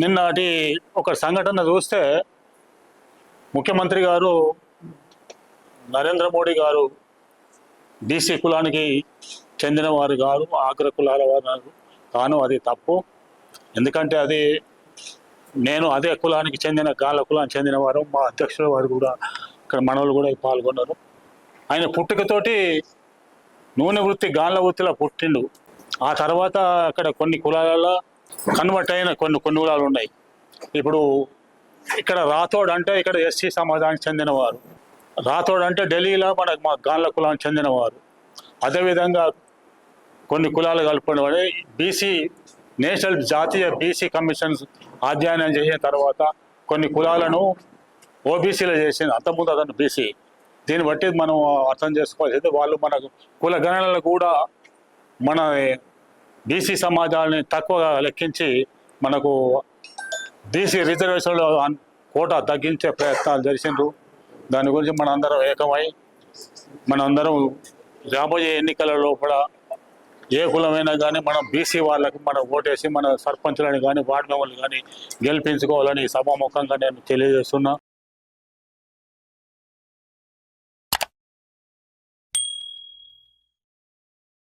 నిన్నటి ఒక సంఘటన చూస్తే ముఖ్యమంత్రి గారు నరేంద్ర మోడీ గారు బీసీ కులానికి చెందిన వారు కాదు ఆగ్ర కులాల వారు కాను అది తప్పు. ఎందుకంటే అది నేను అదే కులానికి చెందిన గాల కులానికి చెందిన వారు మా అధ్యక్షుల వారు కూడా ఇక్కడ మనవులు కూడా పాల్గొన్నారు. ఆయన పుట్టుకతోటి నూనె వృత్తి గాళ్ళ వృత్తిలో పుట్టిండు. ఆ తర్వాత అక్కడ కొన్ని కులాలలో కన్వర్ట్ అయిన కొన్ని కొన్ని కులాలు ఉన్నాయి. ఇప్పుడు ఇక్కడ రాథోడ్ అంటే ఇక్కడ ఎస్సీ సమాజానికి చెందినవారు. రాథోడ్ అంటే ఢిల్లీలో మన మా గాన్ల కులానికి చెందినవారు. అదేవిధంగా కొన్ని కులాలు కలుపుకునే బీసీ నేషనల్ జాతీయ బీసీ కమిషన్ అధ్యయనం చేసిన తర్వాత కొన్ని కులాలను ఓబీసీలో చేసింది అంతకుముందు అతను బీసీ. దీన్ని బట్టి మనం అర్థం చేసుకోవాల్సింది వాళ్ళు మన కుల గణనలు కూడా మన బీసీ సమాజాన్ని తక్కువగా లెక్కించి మనకు బీసీ రిజర్వేషన్లో కోట తగ్గించే ప్రయత్నాలు చేసిండ్రు దాని గురించి మనందరం ఏకమై మనందరం రాబోయే ఎన్నికల లోపల ఏ కులమైనా కానీ మనం బీసీ వాళ్ళకి మనం ఓటేసి మన సర్పంచులని కానీ వార్డు మెంబర్లు కానీ గెలిపించుకోవాలని సభాముఖంగా నేను తెలియజేస్తున్నా.